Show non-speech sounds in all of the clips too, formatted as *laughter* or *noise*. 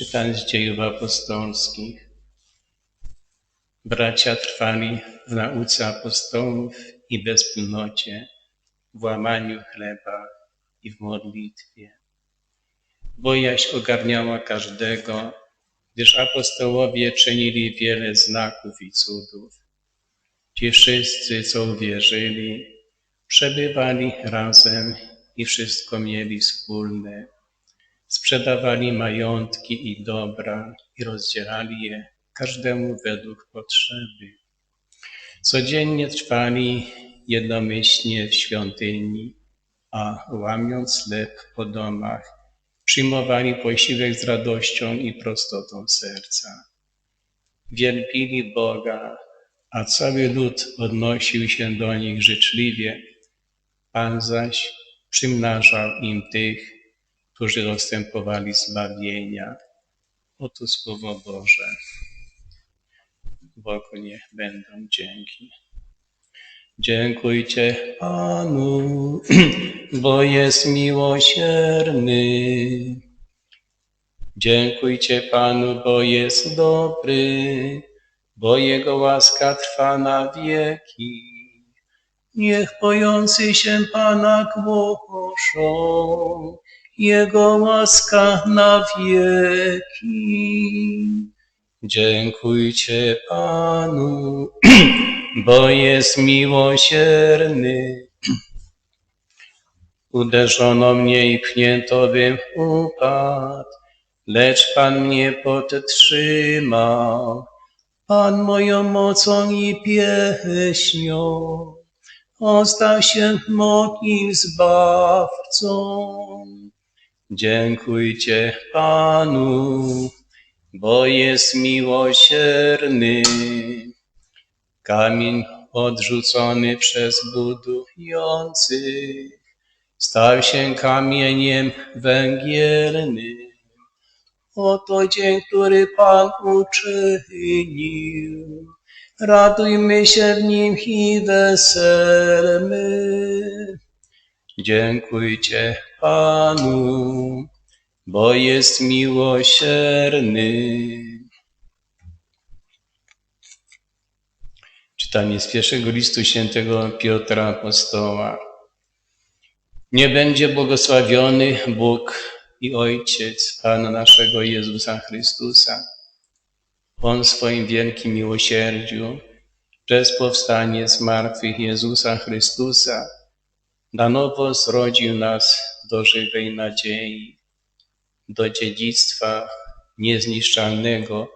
Czytając z dziejów apostolskich, bracia trwali w nauce apostołów i we wspólnocie, w łamaniu chleba i w modlitwie. Bojaźń ogarniała każdego, gdyż apostołowie czynili wiele znaków i cudów. Ci wszyscy, co uwierzyli, przebywali razem i wszystko mieli wspólne. Sprzedawali majątki i dobra i rozdzielali je każdemu według potrzeby. Codziennie trwali jednomyślnie w świątyni, a łamiąc chleb po domach, przyjmowali posiłek z radością i prostotą serca. Wielbili Boga, a cały lud odnosił się do nich życzliwie. Pan zaś przymnażał im tych, którzy dostępowali zbawienia. Oto Słowo Boże. Bogu niech będą dzięki. Dziękujcie Panu, *clears throat* bo jest miłosierny. Dziękujcie Panu, bo jest dobry, bo Jego łaska trwa na wieki. Niech pojący się Pana głoszą, Jego łaska na wieki. Dziękujcie Panu, *clears throat* bo jest miłosierny. Uderzono mnie i pchnięto bym upadł, lecz Pan mnie podtrzymał. Pan moją mocą i pieśnią, On stał się moim zbawcą. Dziękujcie Panu, bo jest miłosierny. Kamień odrzucony przez budujących stał się kamieniem węgielnym. Oto dzień, który Pan uczynił. Radujmy się w nim i weselmy. Dziękujcie Panu, bo jest miłosierny. Czytanie z pierwszego listu świętego Piotra Apostoła. Nie będzie błogosławiony Bóg i Ojciec Pana naszego Jezusa Chrystusa. On w swoim wielkim miłosierdziu przez powstanie z martwych Jezusa Chrystusa na nowo zrodził nas do żywej nadziei, do dziedzictwa niezniszczalnego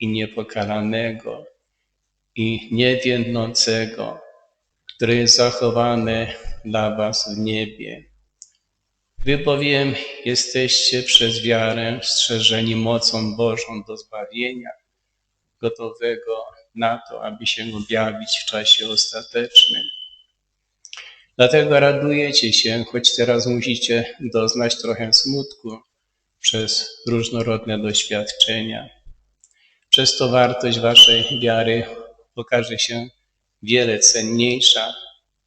i niepokalanego i niewiędnącego, które jest zachowane dla was w niebie. Wy bowiem jesteście przez wiarę strzeżeni mocą Bożą do zbawienia, gotowego na to, aby się objawić w czasie ostatecznym. Dlatego radujecie się, choć teraz musicie doznać trochę smutku przez różnorodne doświadczenia. Przez to wartość waszej wiary okaże się wiele cenniejsza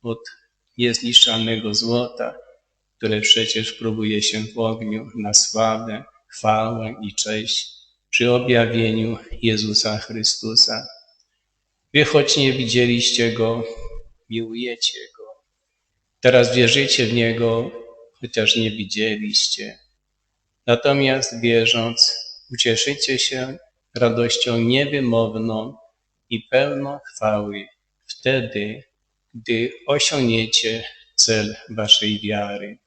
od niezniszczalnego złota, które przecież próbuje się w ogniu na sławę, chwałę i cześć przy objawieniu Jezusa Chrystusa. Wy choć nie widzieliście Go, miłujecie Go. Teraz wierzycie w Niego, chociaż nie widzieliście. Natomiast wierząc, ucieszycie się radością niewymowną i pełną chwały wtedy, gdy osiągniecie cel waszej wiary,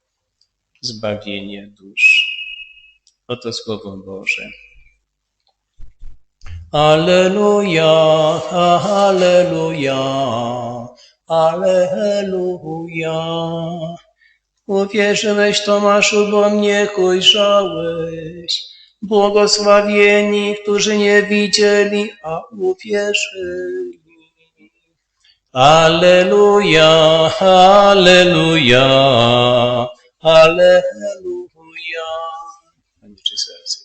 zbawienie dusz. Oto Słowo Boże. Aleluja, aleluja, aleluja. Uwierzyłeś Tomaszu, bo mnie ujrzałeś. Błogosławieni, którzy nie widzieli, a uwierzyli. Aleluja, aleluja, aleluja. Panie, czy serce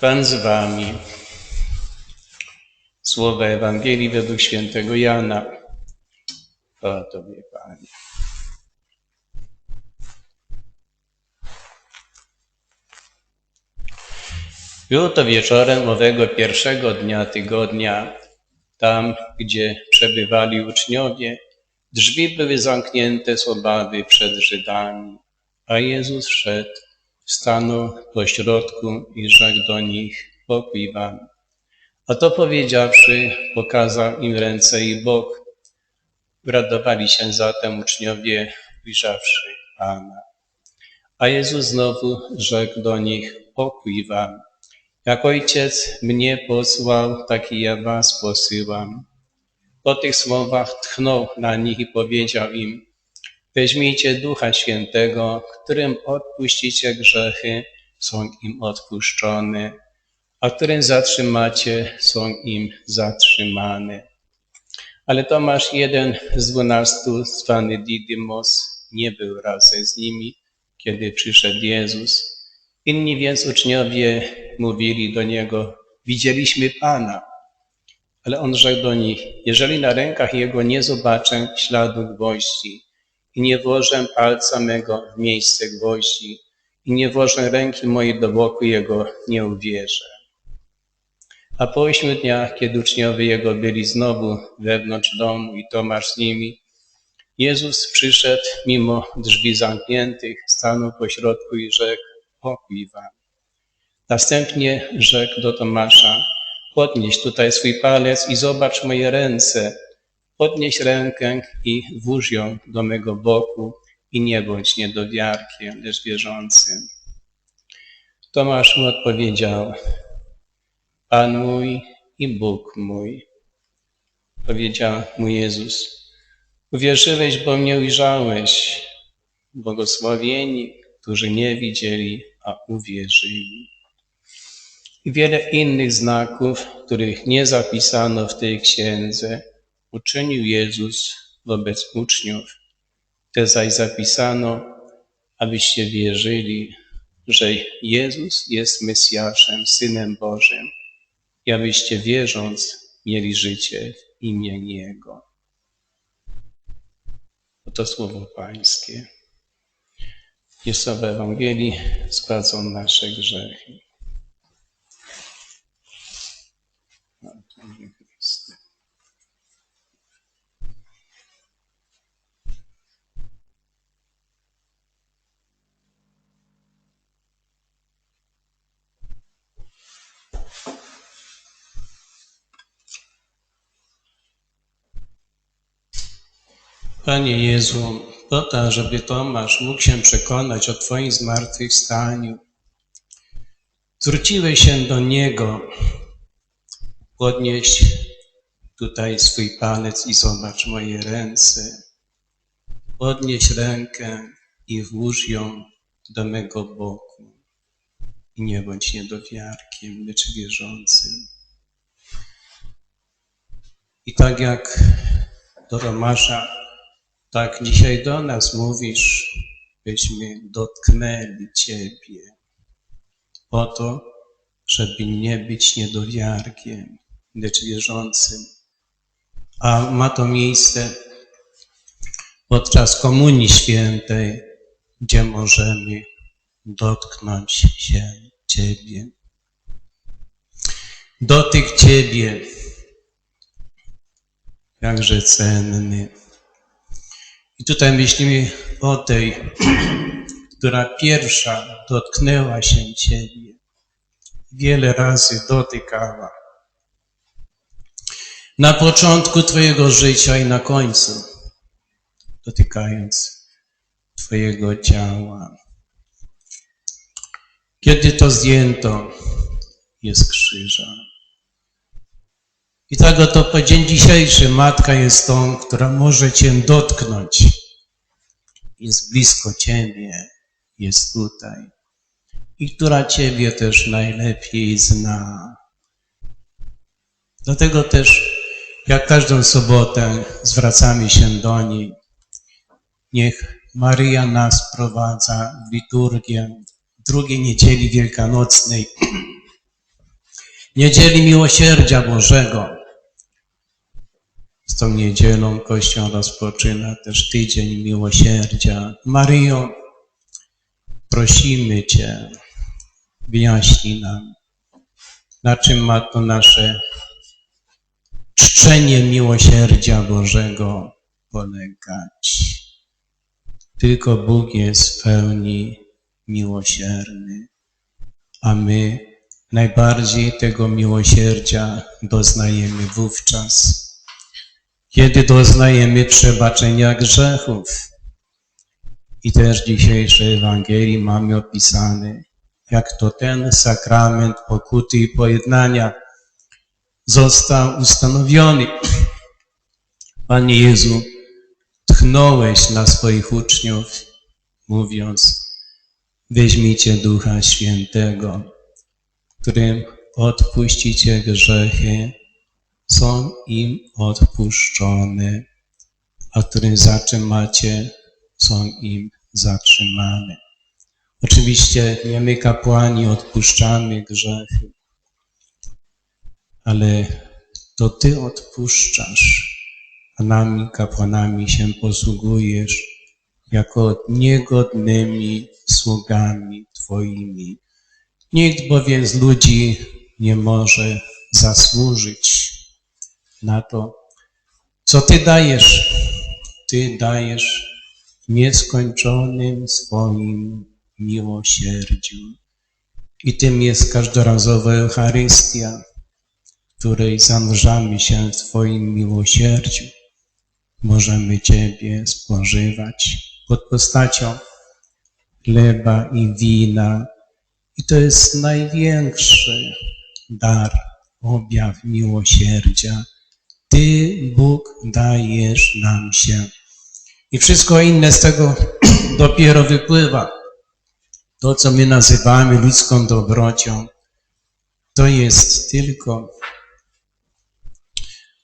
Pan z Wami. Słowa Ewangelii według świętego Jana. Chwała Tobie, Panie. Było to wieczorem owego pierwszego dnia tygodnia, tam, gdzie przebywali uczniowie, drzwi były zamknięte z obawy przed Żydami, a Jezus szedł, stanął pośrodku i rzekł do nich, pokój wam. A to powiedziawszy, pokazał im ręce i bok. Radowali się zatem uczniowie, ujrzawszy Pana. A Jezus znowu rzekł do nich, pokój wam. Jak Ojciec mnie posłał, tak i ja was posyłam. Po tych słowach tchnął na nich i powiedział im, weźmijcie Ducha Świętego, którym odpuścicie grzechy, są im odpuszczone, a którym zatrzymacie, są im zatrzymane. Ale Tomasz, jeden z dwunastu, zwany Didymos, nie był razem z nimi, kiedy przyszedł Jezus. Inni więc uczniowie mówili do Niego, widzieliśmy Pana. Ale On rzekł do nich, jeżeli na rękach Jego nie zobaczę śladu gwoździ i nie włożę palca mego w miejsce gwoździ i nie włożę ręki mojej do boku Jego, nie uwierzę. A po ośmiu dniach, kiedy uczniowie Jego byli znowu wewnątrz domu i Tomasz z nimi, Jezus przyszedł mimo drzwi zamkniętych, stanął pośrodku i rzekł, pokój wam. Następnie rzekł do Tomasza, podnieś tutaj swój palec i zobacz moje ręce. Podnieś rękę i włóż ją do mego boku i nie bądź niedowiarkiem, lecz wierzącym. Tomasz mu odpowiedział, Pan mój i Bóg mój. Powiedział mu Jezus, uwierzyłeś, bo mnie ujrzałeś. Błogosławieni, którzy nie widzieli, a uwierzyli. I wiele innych znaków, których nie zapisano w tej księdze, uczynił Jezus wobec uczniów. Te zaś zapisano, abyście wierzyli, że Jezus jest Mesjaszem, Synem Bożym i abyście wierząc mieli życie w imię Jego. Oto słowo Pańskie. Jest w Ewangelii, spłacą nasze grzechy. Panie Jezu, po to, żeby Tomasz mógł się przekonać o Twoim zmartwychwstaniu, zwróciłeś się do Niego, podnieś tutaj swój palec i zobacz moje ręce. Podnieś rękę i włóż ją do mego boku. I nie bądź niedowiarkiem, lecz wierzącym. I tak jak do Tomasza tak dzisiaj do nas mówisz, byśmy dotknęli Ciebie po to, żeby nie być niedowiarkiem, lecz wierzącym. A ma to miejsce podczas Komunii Świętej, gdzie możemy dotknąć się Ciebie. Dotyk Ciebie, jakże cenny. I tutaj myślimy o tej, która pierwsza dotknęła się Ciebie. Wiele razy dotykała. Na początku Twojego życia i na końcu, dotykając Twojego ciała. Kiedy to zdjęto, jest krzyża. I tak oto po dzień dzisiejszy Matka jest tą, która może Cię dotknąć. Jest blisko Ciebie, jest tutaj. I która Ciebie też najlepiej zna. Dlatego też, jak każdą sobotę zwracamy się do niej, niech Maryja nas prowadza w liturgię drugiej niedzieli wielkanocnej, *clears throat* niedzieli miłosierdzia Bożego, tą niedzielą Kościół rozpoczyna też tydzień miłosierdzia. Maryjo, prosimy Cię, wyjaśnij nam, na czym ma to nasze czczenie miłosierdzia Bożego polegać. Tylko Bóg jest w pełni miłosierny, a my najbardziej tego miłosierdzia doznajemy wówczas, kiedy doznajemy przebaczenia grzechów. I też w dzisiejszej Ewangelii mamy opisane, jak to ten sakrament pokuty i pojednania został ustanowiony. Panie Jezu, tchnąłeś na swoich uczniów, mówiąc, weźmijcie Ducha Świętego, którym odpuścicie grzechy, są im odpuszczone, a którym zatrzymacie, są im zatrzymane. Oczywiście nie my kapłani odpuszczamy grzechy, ale to Ty odpuszczasz, a nami kapłanami się posługujesz jako niegodnymi sługami Twoimi. Nikt bowiem z ludzi nie może zasłużyć na to, co Ty dajesz. Ty dajesz nieskończonym swoim miłosierdziu. I tym jest każdorazowa Eucharystia, w której zanurzamy się w Twoim miłosierdziu. Możemy Ciebie spożywać pod postacią chleba i wina. I to jest największy dar, objaw miłosierdzia. Ty, Bóg, dajesz nam się. I wszystko inne z tego *clears throat* dopiero wypływa. To, co my nazywamy ludzką dobrocią, to jest tylko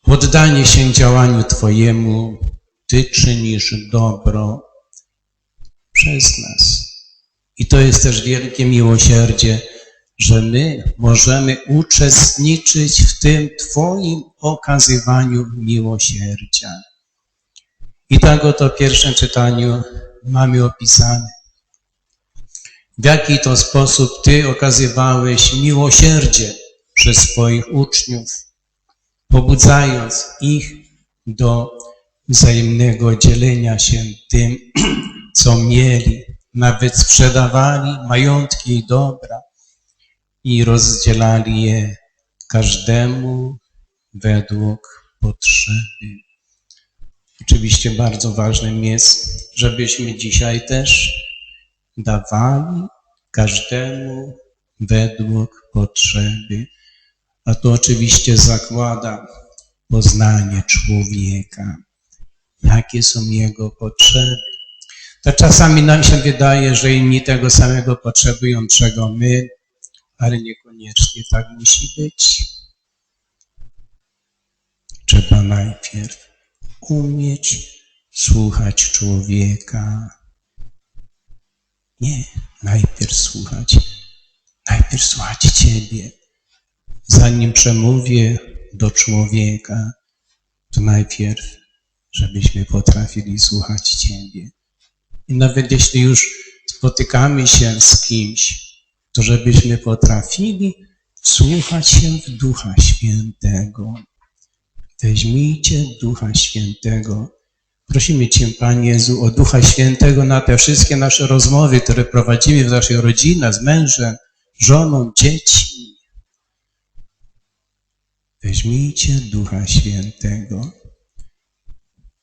oddanie się działaniu Twojemu. Ty czynisz dobro przez nas. I to jest też wielkie miłosierdzie, że my możemy uczestniczyć w tym Twoim okazywaniu miłosierdzia. I tak oto w pierwszym czytaniu mamy opisane, w jaki to sposób Ty okazywałeś miłosierdzie przez swoich uczniów, pobudzając ich do wzajemnego dzielenia się tym, *clears throat* co mieli. Nawet sprzedawali majątki i dobra i rozdzielali je każdemu według potrzeby. Oczywiście bardzo ważnym jest, żebyśmy dzisiaj też dawali każdemu według potrzeby. A to oczywiście zakłada poznanie człowieka, jakie są jego potrzeby. To czasami nam się wydaje, że inni tego samego potrzebują, czego my, ale niekoniecznie tak musi być. Trzeba najpierw umieć słuchać człowieka. Nie, najpierw słuchać, najpierw słuchać Ciebie. Zanim przemówię do człowieka, to najpierw, żebyśmy potrafili słuchać Ciebie. I nawet jeśli już spotykamy się z kimś, to żebyśmy potrafili słuchać się w Ducha Świętego. Weźmijcie Ducha Świętego. Prosimy Cię, Panie Jezu, o Ducha Świętego na te wszystkie nasze rozmowy, które prowadzimy w naszej rodzinie, z mężem, żoną, dziećmi. Weźmijcie Ducha Świętego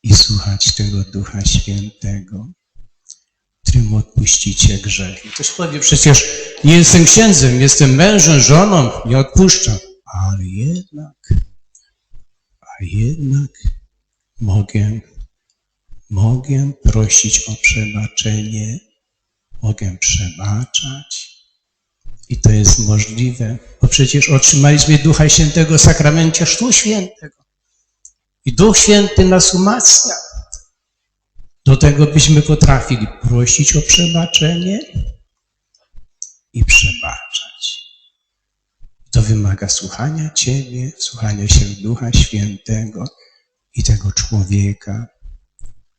i słuchać tego Ducha Świętego, którym odpuścicie grzechy. Ktoś powie, przecież nie jestem księdzem, jestem mężem, żoną, nie odpuszczam. Ale jednak, a jednak mogę, mogę prosić o przebaczenie, mogę przebaczać. I to jest możliwe, bo przecież otrzymaliśmy Ducha Świętego w sakramencie Chrztu Świętego. I Duch Święty nas umacnia. Do tego byśmy potrafili prosić o przebaczenie i przebaczać. To wymaga słuchania Ciebie, słuchania się Ducha Świętego, i tego człowieka,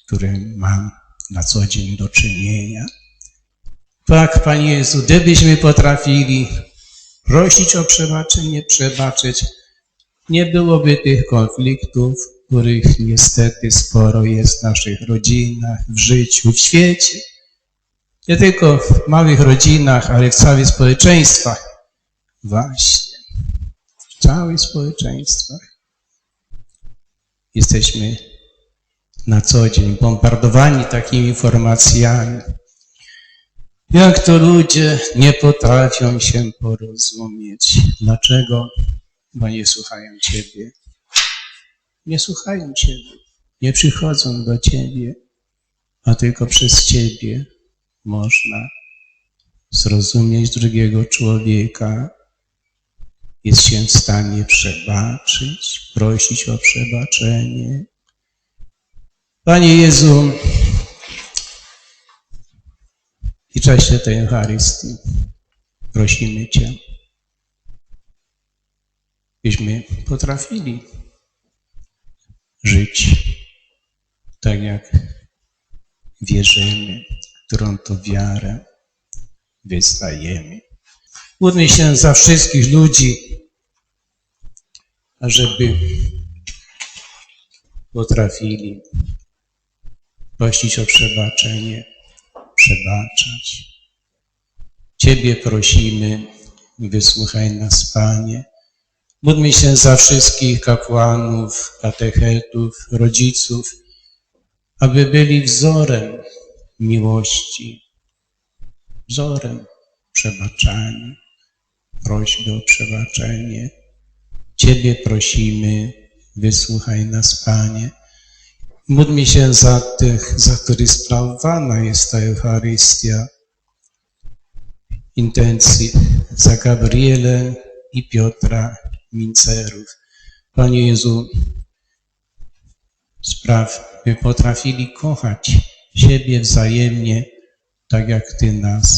którym mam na co dzień do czynienia. Tak, Panie Jezu, gdybyśmy potrafili prosić o przebaczenie, przebaczyć, nie byłoby tych konfliktów, których niestety sporo jest w naszych rodzinach, w życiu, w świecie. Nie tylko w małych rodzinach, ale w całych społeczeństwach. Właśnie. W całych społeczeństwach. Jesteśmy na co dzień bombardowani takimi informacjami. Jak to ludzie nie potrafią się porozumieć. Dlaczego? Bo nie słuchają Ciebie. Nie słuchają Ciebie. Nie przychodzą do Ciebie, a tylko przez Ciebie można zrozumieć drugiego człowieka, jest się w stanie przebaczyć, prosić o przebaczenie. Panie Jezu, i czasie tej Eucharystii prosimy Cię, byśmy potrafili żyć tak, jak wierzymy, którą to wiarę wyznajemy. Módlmy się za wszystkich ludzi, ażeby potrafili prosić o przebaczenie, przebaczać. Ciebie prosimy, wysłuchaj nas, Panie. Módlmy się za wszystkich kapłanów, katechetów, rodziców, aby byli wzorem miłości, wzorem przebaczania, prośby o przebaczenie. Ciebie prosimy, wysłuchaj nas, Panie. Módlmy się za tych, za których sprawowana jest ta Eucharystia. Intencji za Gabrielę i Piotra Mincerów. Panie Jezu, spraw, by potrafili kochać siebie wzajemnie, tak jak Ty nas,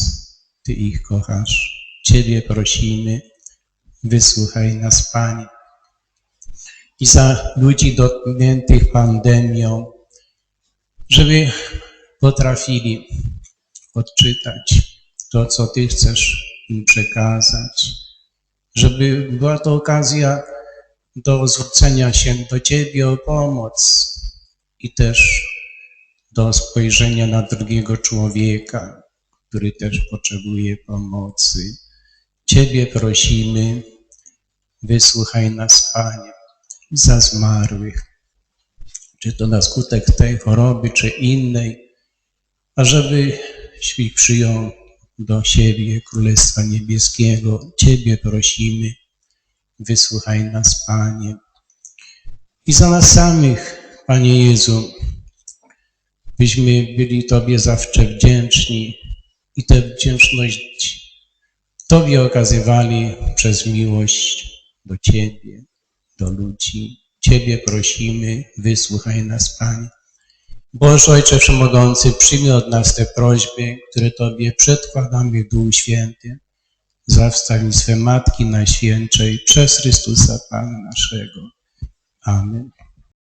Ty ich kochasz. Ciebie prosimy, wysłuchaj nas, Panie. I za ludzi dotkniętych pandemią, żeby potrafili odczytać to, co Ty chcesz im przekazać, żeby była to okazja do zwrócenia się do Ciebie o pomoc i też do spojrzenia na drugiego człowieka, który też potrzebuje pomocy. Ciebie prosimy, wysłuchaj nas, Panie, za zmarłych, czy to na skutek tej choroby, czy innej, ażebyś ich przyjął do siebie, Królestwa Niebieskiego. Ciebie prosimy, wysłuchaj nas, Panie. I za nas samych, Panie Jezu, byśmy byli Tobie zawsze wdzięczni i tę wdzięczność Tobie okazywali przez miłość do Ciebie, do ludzi. Ciebie prosimy, wysłuchaj nas, Panie. Boże Ojcze Wszechmogący, przyjmij od nas te prośby, które Tobie przedkładamy w Duchu Świętym, za wstawiennictwem Matki Najświętszej przez Chrystusa Pana naszego. Amen.